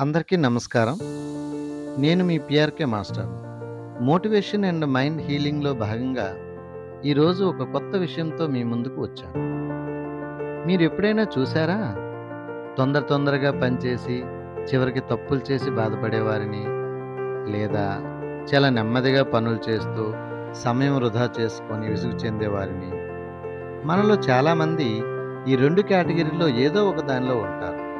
అందరికీ నమస్కారం. నేను మీ PRK master. Motivation and mind హీలింగ్లో భాగంగా ఈరోజు ఒక కొత్త విషయంతో మీ ముందుకు వచ్చాను. మీరు ఎప్పుడైనా చూసారా? తొందర తొందరగా పనిచేసి చివరికి తప్పులు చేసి బాధపడేవారిని లేదా చాలా నెమ్మదిగా పనులు చేస్తూ సమయం వృధా చేసుకొని విసుగు చెందేవారిని. మనలో చాలామంది ఈ రెండు కేటగిరీలో ఏదో ఒక దానిలో ఉంటారు.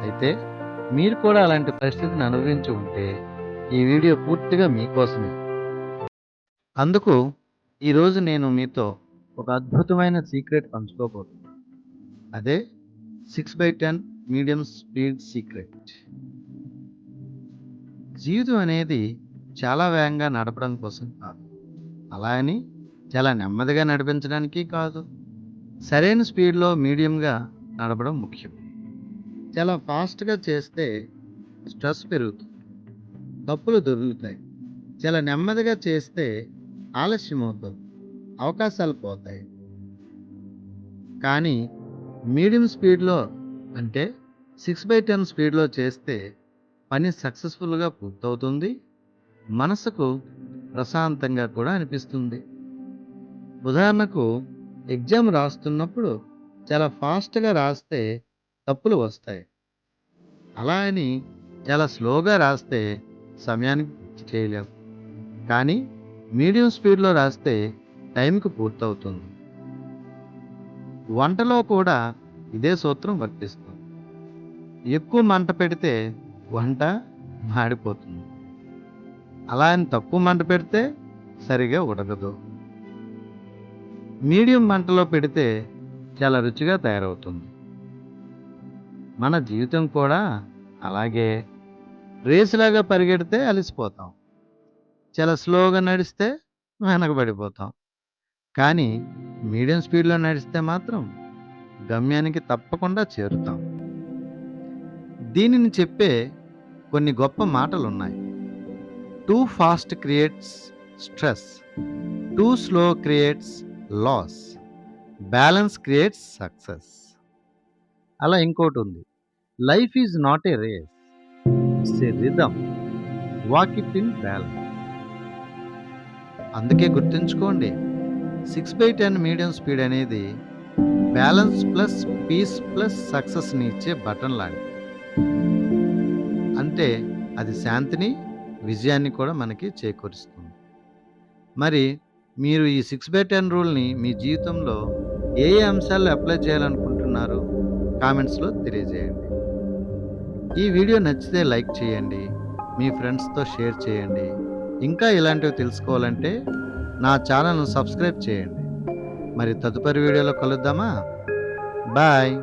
అయితే మీరు కూడా అలాంటి పరిస్థితిని అనుభవించి ఉంటే ఈ వీడియో పూర్తిగా మీకోసమే. అందుకు ఈరోజు నేను మీతో ఒక అద్భుతమైన సీక్రెట్ పంచుకోబోతున్నాను. అదే six by ten medium speed secret జీవితం అనేది చాలా వేగంగా నడపడం కోసం కాదు. అలా అని చాలా నెమ్మదిగా నడిపించడానికి కాదు. సరైన స్పీడ్లో మీడియంగా నడపడం ముఖ్యం. చాలా ఫాస్ట్గా చేస్తే స్ట్రెస్ పెరుగుతుంది. తప్పులు దొరుకుతాయి. చాలా నెమ్మదిగా చేస్తే ఆలస్యం అవుతుంది. అవకాశాలు పోతాయి. కానీ మీడియం స్పీడ్లో అంటే సిక్స్ బై టెన్ స్పీడ్లో చేస్తే పని సక్సెస్ఫుల్గా పూర్తవుతుంది. మనసుకు ప్రశాంతంగా కూడా అనిపిస్తుంది. ఉదాహరణకు ఎగ్జామ్ రాస్తున్నప్పుడు చాలా ఫాస్ట్గా రాస్తే తప్పులు వస్తాయి. అలా అని చాలా స్లోగా రాస్తే సమయానికి చేయలేం. కానీ మీడియం స్పీడ్లో రాస్తే టైంకి పూర్తవుతుంది. వంటలో కూడా ఇదే సూత్రం వర్తిస్తుంది. ఎక్కువ మంట పెడితే వంట మాడిపోతుంది. అలా అని తక్కువ మంట పెడితే సరిగా ఉడకదు. మీడియం మంటలో పెడితే చాలా రుచిగా తయారవుతుంది. మన జీవితం కూడా అలాగే రేసులాగా పరిగెడితే అలసిపోతాం. చాలా స్లోగా నడిస్తే వెనకబడిపోతాం. కానీ మీడియం స్పీడ్లో నడిస్తే మాత్రం గమ్యానికి తప్పకుండా చేరుతాం. దీనిని చెప్పే కొన్ని గొప్ప మాటలు ఉన్నాయి too fast creates stress too slow creates loss balance creates success. అలా ఇంకోటి ఉంది. Life is not a race it's a rhythm walk it in balance అందుకే గుర్తుంచుకోండి six by ten medium speed అనేది బ్యాలెన్స్ ప్లస్ పీస్ ప్లస్ సక్సెస్ని ఇచ్చే button లాంటిది. అంటే అది శాంతిని విజయాన్ని కూడా మనకి చేకూరుస్తుంది. మరి మీరు ఈ సిక్స్ బై టెన్ రూల్ని మీ జీవితంలో ఏ ఏ అంశాల్లో అప్లై చేయాలనుకుంటున్నారు కామెంట్స్లో తెలియజేయండి. ఈ వీడియో నచ్చితే లైక్ చేయండి మీ ఫ్రెండ్స్తో షేర్ చేయండి. ఇంకా ఇలాంటివి తెలుసుకోవాలంటే నా ఛానల్ను సబ్స్క్రైబ్ చేయండి. మరి తదుపరి వీడియోలో కలుద్దామా? బాయ్.